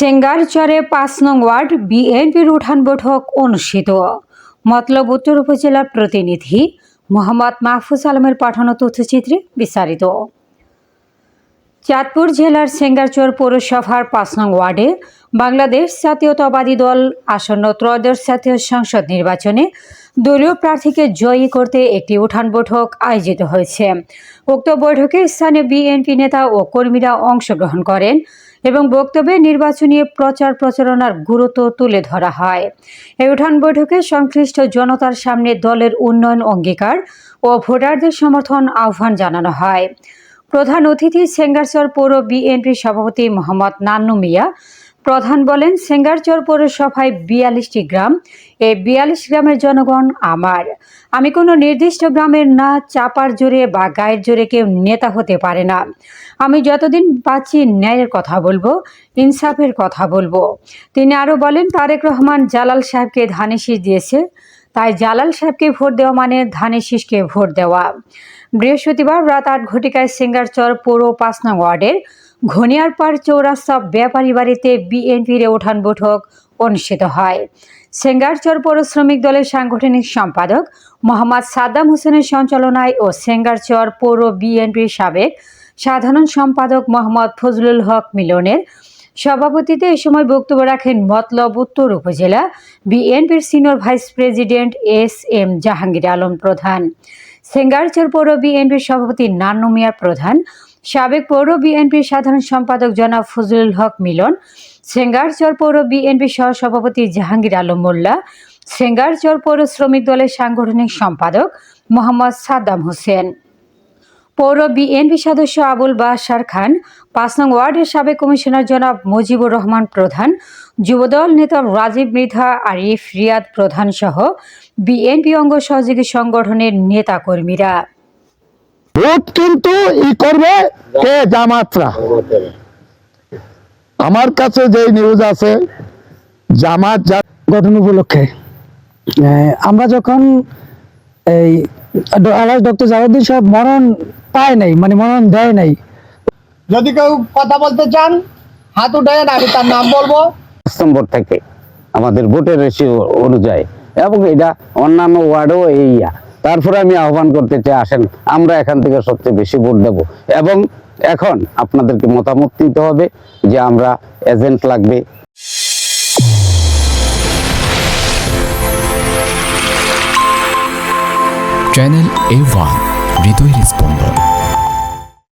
সেঙ্গারচরে পাঁচ নং ওয়ার্ড বিএনপির উঠান বৈঠক অনুষ্ঠিত। মতলব উত্তর উপজেলার প্রতিনিধি মোহাম্মদ মাহফুজ আলমের পাঠানো তথ্যচিত্রে বিস্তারিত। চাঁদপুর জেলার সেঙ্গারচর পৌরসভার পাঁচ নং ওয়ার্ডে বাংলাদেশ জাতীয়তাবাদী দল আসন্ন ত্রয়োদশ জাতীয় সংসদ নির্বাচনে দলীয় প্রার্থীকে জয়ী করতে একটি উঠান বৈঠক আয়োজিত হয়েছে। উক্ত বৈঠকে স্থানীয় বিএনপি নেতা ও কর্মীরা অংশগ্রহণ করেন। এবং বক্তব্যে নির্বাচনী প্রচার প্রচারণার গুরুত্ব তুলে ধরা হয়। এই উঠান বৈঠকে সংশ্লিষ্ট জনতার সামনে দলের উন্নয়ন অঙ্গীকার ও ভোটারদের সমর্থন আহ্বান জানানো হয়। প্রধান অতিথি সেঙ্গারসর পৌর বিএনপি সভাপতি মোহাম্মদ নান্নু মিয়া প্রধান বলেন সেঙ্গারচর পৌরসভায় বিয়াল্লিশটি গ্রাম। এই বিয়াল্লিশ গ্রামের জনগণ আমার। আমি কোনো নির্দিষ্ট গ্রামের না, চাপার জোরে বা গায়ের জোরে কেউ নেতা হতে পারে না। আমি যতদিন বাঁচি, ন্যায়ের কথা বলব, ইনসাফের কথা বলব। তিনি আরও বলেন, তারেক রহমান জালাল সাহেবকে ধানে শীষ দিয়েছে। তাই জালাল সাহেবকে ভোট দেওয়া মানে ধানে শীষকে ভোট দেওয়া। বৃহস্পতিবার রাত আট ঘটিকায় সিঙ্গারচর পৌর পাঁচ নং ওয়ার্ডের ঘনিয়ারপাড় চৌরাস্তা ব্যাপারী বাড়িতে বিএনপির ওঠান বৈঠক অনুষ্ঠিত হয়। সেঙ্গারচর পৌর শ্রমিক দলের সাংগঠনিক সম্পাদক মোহাম্মদ সাদ্দাম হোসেনের সঞ্চালনায় ও সেঙ্গারচর পৌর বিএনপির সাবেক সাধারণ সম্পাদক মোহাম্মদ ফজলুল হক মিলনের সভাপতিতে এ সময় বক্তব্য রাখেন মতলব উত্তর উপজেলা বিএনপির senior vice president S M Jahangir Alam Pradhan. Sengarchar পৌর বিএনপির সভাপতি নান্নু মিয়া প্রধান, সাবেক পৌর বিএনপির সাধারণ সম্পাদক জনাব ফজলুল হক মিলন সেঙ্গারচর পৌর বিএনপির সহসভাপতি জাহাঙ্গীর আলম মোল্লা সেঙ্গারচর পৌর শ্রমিক দলের সাংগঠনিক সম্পাদক মোহাম্মদ সাদ্দাম হোসেন। পৌর বিএনপি সদস্য আবুল বাশার খান, পাঁচ নং ওয়ার্ডের সাবেক কমিশনার জনাব মুজিবুর রহমান প্রধান, যুবদল নেতা রাজীব মৃধা, আরিফ রিয়াদ প্রধান সহ বিএনপি অঙ্গ সহযোগী সংগঠনের নেতা কর্মীরা ভোট কিন্তু ই করবে কে জামাতরা। আমার কাছে যে নিউজ আছে, জামাত গঠন উপলক্ষে আমরা যখন এই ডক্টর জালাউদ্দিন সাহেব মরণ পায় নাই মানে মরণ দেয় নাই। যদি কেউ কথা বলতে চান হাত উঠান আমি তার নাম বলব। ডিসেম্বর থেকে আমাদের ভোটের রেশিও অনুযায়ী এবং এটা অন্যান্য ওয়ার্ডেও এই তারপরে আমি আহ্বান করতে চাই আসেন আমরা এখান থেকে সবচেয়ে বেশি ভোট দেব। এবং এখন আপনাদেরকে মতামত দিতে হবে যে আমরা এজেন্ট লাগবে। চ্যানেল এ ওয়ান হৃদয়ের স্পন্দন।